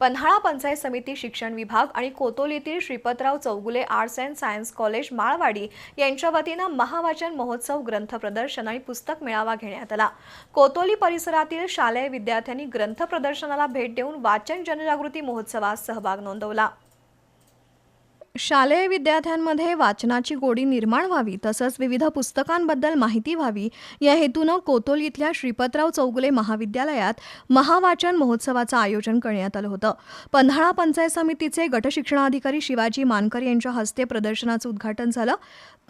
पन्हाळा पंचायत समिती शिक्षण विभाग आणि कोतोलीतील Shripatrao Chougule arts and science college Malwadi यांच्या वतीनं महावाचन महोत्सव ग्रंथ प्रदर्शन आणि पुस्तक मेळावा घेण्यात आला. कोतोली परिसरातील शालेय विद्यार्थ्यांनी ग्रंथ प्रदर्शनाला भेट देऊन वाचन जनजागृती महोत्सवात सहभाग नोंदवला. शालेय विद्यार्थ्यांमध्ये वाचनाची गोडी निर्माण व्हावी तसंच विविध पुस्तकांबद्दल माहिती व्हावी. या हेतूनं कोतोल इथल्या श्रीपतराव चौगुले महाविद्यालयात महावाचन महोत्सवाचं आयोजन करण्यात आलं होतं. पन्हाळा पंचायत समितीचे गटशिक्षणाधिकारी शिवाजी मानकर यांच्या हस्ते प्रदर्शनाचं उद्घाटन झालं.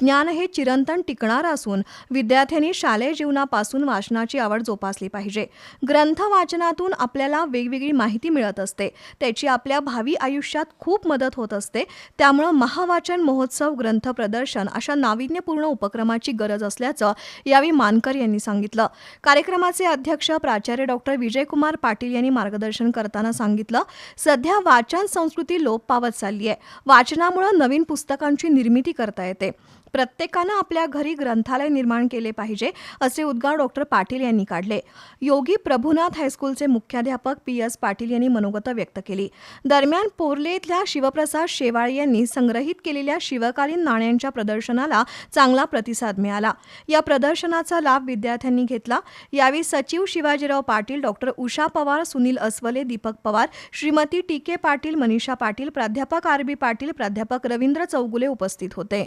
ज्ञान हे चिरंतन टिकणारं असून विद्यार्थ्यांनी शालेय जीवनापासून वाचनाची आवड जोपासली पाहिजे. ग्रंथ वाचनातून आपल्याला वेगवेगळी माहिती मिळत असते. त्याची आपल्या भावी आयुष्यात खूप मदत होत असते. त्या महावाचन महोत्सव ग्रंथ प्रदर्शन अशा नाविन्यपूर्ण उपक्रमाची गरज असल्याचं यावेळी मानकर यांनी सांगितलं. कार्यक्रमाचे अध्यक्ष प्राचार्य डॉक्टर विजयकुमार पाटील यांनी मार्गदर्शन करताना सांगितलं सध्या वाचन संस्कृती लोप पावत चालली आहे वाचनामुळं नवीन पुस्तकांची निर्मिती करता येते. प्रत्येकानं आपल्या घरी ग्रंथालय निर्माण केले पाहिजे असे उद्गार डॉक्टर पाटील यांनी काढले. योगी प्रभुनाथ हायस्कूलचे मुख्याध्यापक पी एस पाटील यांनी मनोगत व्यक्त केली. दरम्यान पोर्ले इथल्या शिवप्रसाद शेवाळे यांनी संग्रहित केलेल्या शिवकालीन नाण्यांच्या प्रदर्शनाला चांगला प्रतिसाद मिळाला. या प्रदर्शनाचा लाभ विद्यार्थ्यांनी घेतला. यावेळी सचिव Shivajirao Patil doctor Usha Pawar Sunil Aswale Deepak Pawar Shrimati T K Patil Manisha Patil प्राध्यापक आर बी पाटील प्राध्यापक रवींद्र चौगुले उपस्थित होते.